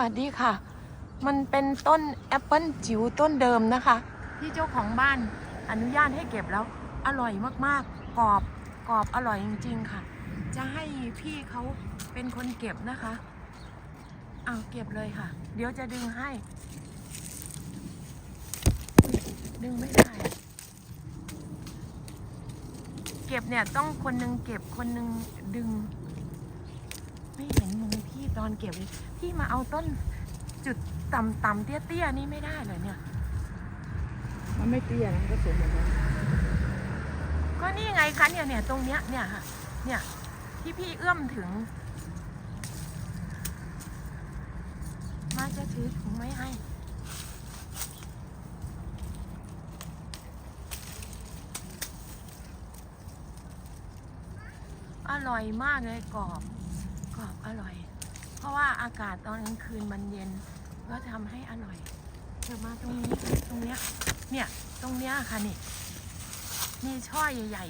วัสดีค่ะ มันเป็นต้นแอปเปิลจิ๋วต้นเดิมนะคะ ที่เจ้าของบ้านอนุญาตให้เก็บแล้ว อร่อยมากๆ กรอบกรอบอร่อยจริง ๆ ค่ะ จะให้พี่เขาเป็นคนเก็บนะคะเอาเก็บเลยค่ะ เดี๋ยวจะดึงให้ ดึงไม่ได้ เก็บเนี่ยต้องคนหนึงเก็บคนหนึงดึง ไม่เห็นมือ พี่ตอนเก็บเลยพี่มาเอาต้นจุดต่ำๆเตี้ยๆนี่ไม่ได้เลยเนี่ย มันไม่เตี้ยนะมันก็สูงเหมือนกันก็นี่ไงคะเนี่ยเนี่ยตรงเนี้ยเนี่ยค่ะเนี่ยที่พี่เอื้อมถึง มาจะถือถุงไว้ให้อร่อยมากเลยกรอบกรอบอร่อย เพราะว่าอากาศตอนกลางคืนมันเย็นก็ทำให้อร่อยเดี๋ยวมาตรงนี้ค่ะตรงเนี้ยเนี่ยตรงเนี้ยค่ะนี่มีช่อใหญ่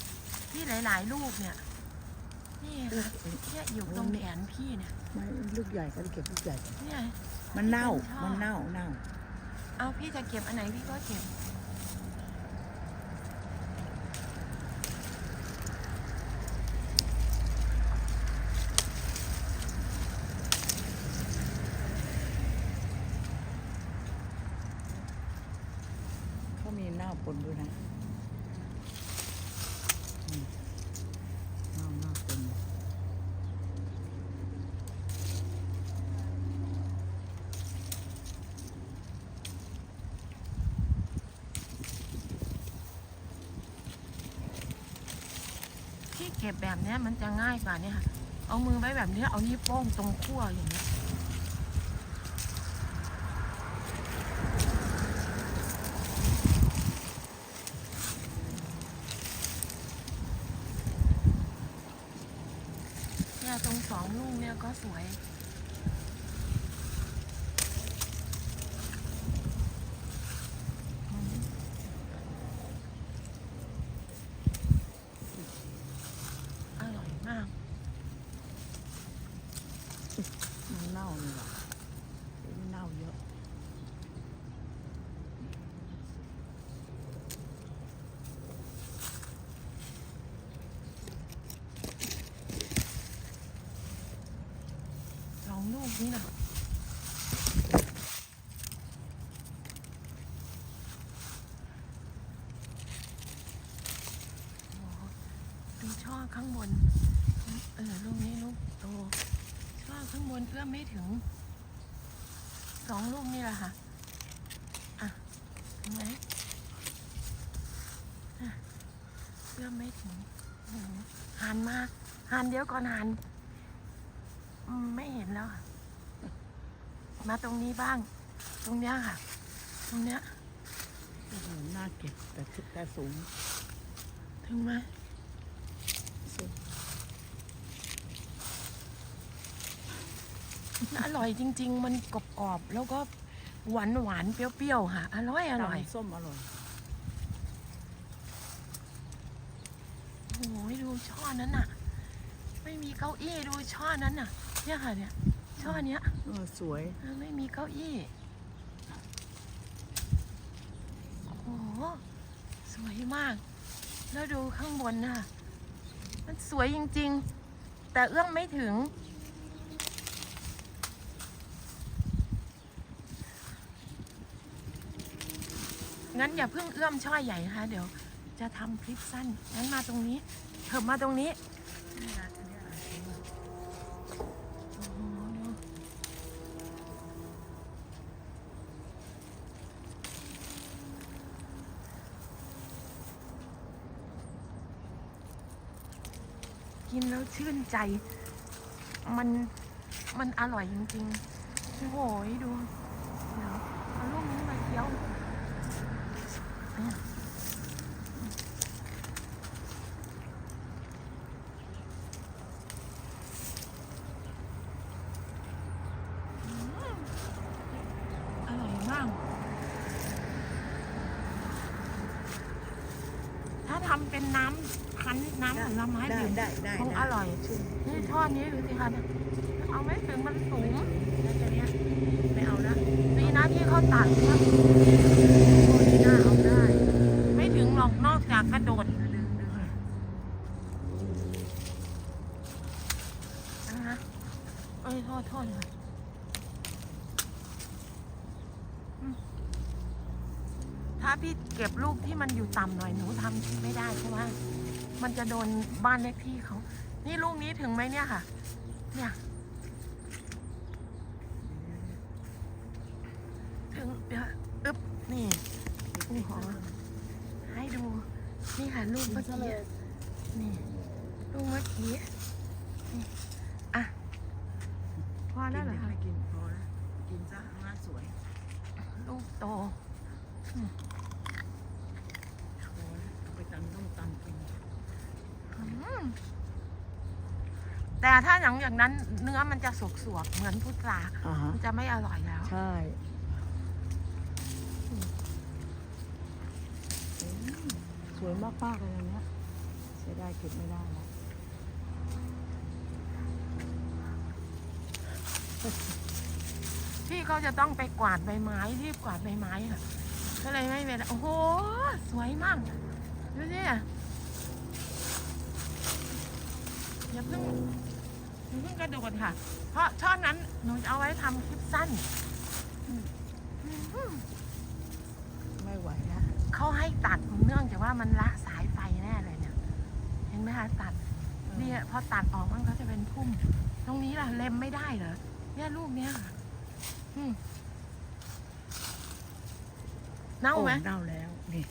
ๆที่หลาย ๆ ลูกเนี่ยนี่ค่ะเนี่ยอยู่ตรงแขนพี่เนี่ยไม่ลูกใหญ่ก็เก็บลูกใหญ่เนี่ยมันเน่าเป็นช่อมันเน่าเน่าเอาพี่จะเก็บอันไหนพี่ก็เก็บ เขามีเน่าปนด้วยนะอืมเน่าเน่าปน ที่เก็บแบบนี้มันจะง่ายกว่านี่ค่ะ เอามือไว้แบบนี้เอานิ้วโป้งตรงขั้วอย่างนี้เนี่ยตรงสองลูกเนี่ยก็สวย อร่อยมาก มันเน่านี่หว่ามันเน่าเยอะ สองลูก นี้นะโอ้โหดูช่อข้างบน เออลูกนี้ลูกโต ช่อข้างบนเอื้อมไม่ถึง สองลูกนี่แหละค่ะ อะถึงไหมเอื้อมไม่ถึงหันมาหันเดี๋ยวก่อนหัน ไม่เห็นแล้วค่ะ มาตรงนี้บ้าง ตรงเนี้ยค่ะ ตรงเนี้ยโอ้โหน่าเก็บแต่ชุดแต่สูง ถึงไหมสูงอร่อยจริง ๆ มันกรอบๆแล้วก็หวานหวานๆเปรี้ยวๆค่ะ อร่อยอร่อย ตำส้มอร่อย โอ้ยดูช่อนั้นน่ะ ไม่มีเก้าอี้ดูช่อนั้นน่ะ เนี่ยค่ะเนี่ย ช่อเนี้ยเออสวยเออไม่มีเก้าอี้ โอ้โห สวยมาก แล้วดูข้างบนน่ะ มันสวยจริงๆ แต่เอื้อมไม่ถึง งั้นอย่าเพิ่งเอื้อมช่อใหญ่นะคะเดี๋ยวจะทำคลิปสั้น งั้นมาตรงนี้ เถิบมาตรงนี้โกินแล้วชื่นใจ มันมันอร่อยจริงๆโอ้โหดูเดี๋ยวเอาลูกนี้มาเคี้ยวอร่อยมากถ้าทำเป็นน้ำ นน้ำผลไม้ได้ดื่มได้ได้คงได้อร่อยนี่ทอดนี้ดูสิคะเนี่ยเอาไม่ถึงมันสูงแล้วจะเนี้ยเขาตัดเนี่ยโอ้นี่น่าเอาได้ ไม่ถึงหรอกนอกจากกระโดดดึงดึงนะคะเอ้ยโทษโทษค่ะอืมถ้าพี่เก็บลูกที่มันอยู่ต่ำหน่อยหนูทำไม่ได้เพราะว่า มันจะโดนบ้านเลขที่เขา นี่ลูกนี้ถึงไหมเนี่ยค่ะ เนี่ย ถึงเดี๋ยวอึ๊บ นี่โอ้โหให้ดู นี่ค่ะลูกเมื่อกี้นี่ลูกเมื่อกี้นี่อะ พอแล้วเหรอคะไม่กินพอแล้วกินซะหน้าสวย ลูกโต พอแล้วเอาไปตำต้มตำกิน อืม แต่ถ้าหลังจากนั้น เนื้อมันจะสวกๆเหมือนพุทราอ่าฮะ มันจะไม่อร่อยแล้ว ใช่สวยมากมากๆเลยอันเนี้ยเสียดายเก็บไม่ได้แล้วพี่เขาจะต้องไปกวาดใบไม้รีบกวาดใบไม้ค่ะก็เลยไม่เป็นโอ้โห สวยมากดูสิ อย่าเพิ่งอย่าเพิ่งกระโดดค่ะ เพราะช่อนั้นหนูจะเอาไว้ทำคลิปสั้นอืมอืมไม่ไหวแล้วเขาให้ตัดเนื่องจากว่ามันละสายไฟแน่เลยเนี่ย เห็นไหมคะตัดเนี่ยพอตัดออกมันก็จะเป็นพุ่ม ตรงนี้ล่ะเล็มไม่ได้เหรอเนี่ยลูกเนี้ยค่ะอืมเน่าไหมโอ้เน่าแล้ว นี่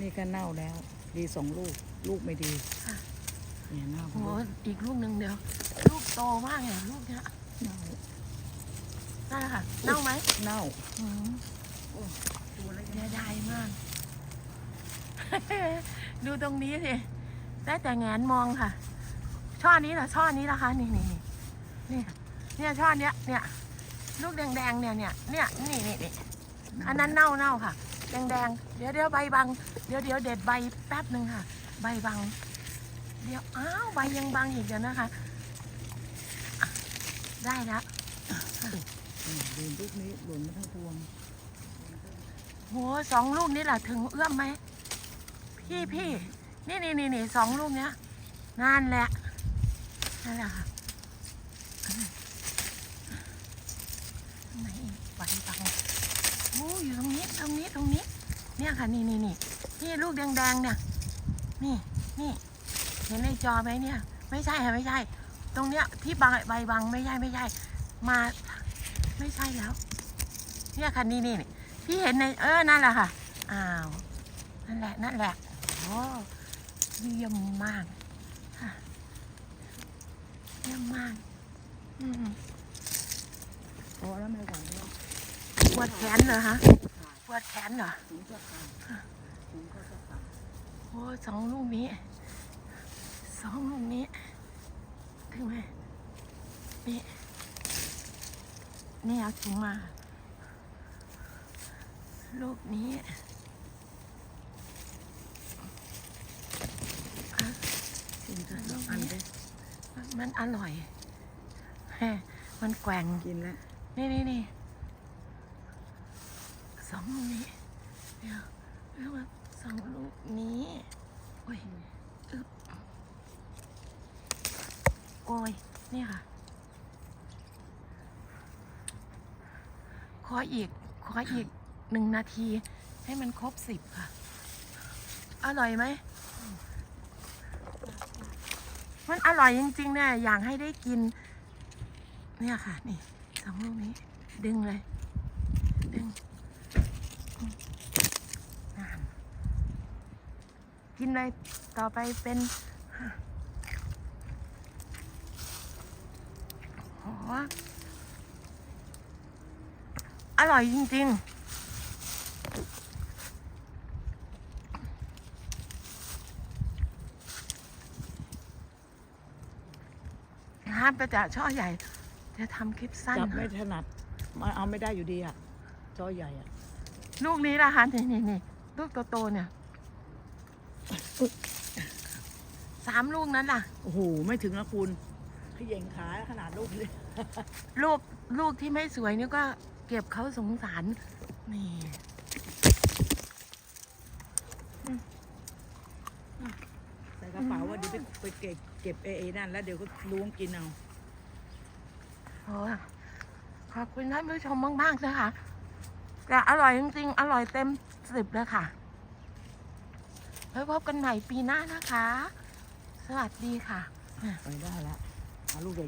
นี่ก็เน่าแล้ว ดีสองลูก ลูกไม่ดีค่ะ เนี่ยเน่าโอ้โหอีกลูกหนึ่งเดียว ลูกโตมากเนี่ยลูกเนี้ยเน่านั่นแหละค่ะ เน่าไหมเน่าอืมตัวแล้วเสียดายมาก ดูตรงนี้สิ ได้แต่แงนมองค่ะ ช่อนี้เหรอช่อนี้ละคะนี่นี่นี่นี่เนี่ยช่อเนี้ย เนี่ย ลูกแดงๆเนี่ยเนี่ยเนี่ยนี่นี่นี่อันนั้นเน่าเน่าค่ะ แดงๆ เดี๋ยวเดี๋ยวใบบัง เดี๋ยวเดี๋ยวเด็ดใบแป๊บหนึ่งค่ะ ใบบัง เดี๋ยวอ้าวใบยังบังอีกเดี๋ยวนะคะอะได้แล้วอืมดูลูกนี้หล่นมาทั้งพวงโหสองลูกนี่แหละถึงเอื้อมไหมพี่พี่นี่นี่นี่นี่สองลูกเนี้ยนั่นแหละนั่นแหละค่ะไหนอีกใบบังโอ้อยู่ตรงนี้ตรงนี้ตรงนี้ เนี่ยค่ะนี่นี่นี่นี่ลูกแดงๆเนี่ย นี่นี่ เห็นในจอไหมเนี่ย ไม่ใช่ค่ะไม่ใช่ ตรงเนี้ยที่บังใบบังไม่ใช่ไม่ใช่ มาไม่ใช่แล้ว เนี่ยค่ะนี่นี่นี่พี่เห็นในเออนั่นแหละค่ะอ้าวนั่นแหละนั่นแหละโอ้เยี่ยมมากค่ะเยี่ยมมากอืมพอแล้วไม่ไหวแล้วปวดแขนเหรอฮะปวดแขนเหรอถุงจะขาดถุงก็จะขาดโอ้สองลูกนี้ส องลูกนี้ถึงไหมนี่นี่เอาถุงมา ลูกนี้กินจะอันเด้มันอร่อยแฮะมันแกว่งกินแล้ว นี่นี่นี่สองลูกนี้ เดี๋ยวเรียกว่าสองลูกนี้ โอ้ยอึ๊บ โอ้ยนี่ค่ะ ขออีก ขออีกหนึ่งนาที ให้มันครบสิบค่ะ อร่อยไหม มันอร่อยจริงๆเนี่ยอยากให้ได้กิน เนี่ยค่ะ นี่สองลูกนี้ ดึงเลย ดึงนั่นกินเลยต่อไปเป็น อ้โหอร่อยจริง ๆห้ามไปจะช่อใหญ่ จะทำคลิปสั้นจับไม่ค่ะถนัดมาเอาไม่ได้อยู่ดีอะจอใหญ่อะ ลูกนี้นะคะนี่นี่นี่ลูกโตๆเนี่ยสามลูกนั้นล่ะ โอ้โห ไม่ถึงนะคุณ ขย่งขาขนาดลูกเลยลูกลูกที่ไม่สวยนี่ก็เก็บเขาสงสารนี่ใส่กระเป๋าว่าเดี๋ยวไปไปเก็บเก็บเอเอนั่นแล้วเดี๋ยวก็ล้วงกินเอาโอ้ยขอบคุณท่านผู้ชมมากๆเลยค่ะแต่อร่อยจริงๆ อร่อยเต็มสิบเลยค่ะไว้พบกันใหม่ปีหน้านะคะ สวัสดีค่ะ ไปได้แล้ว เอาลูกใหญ่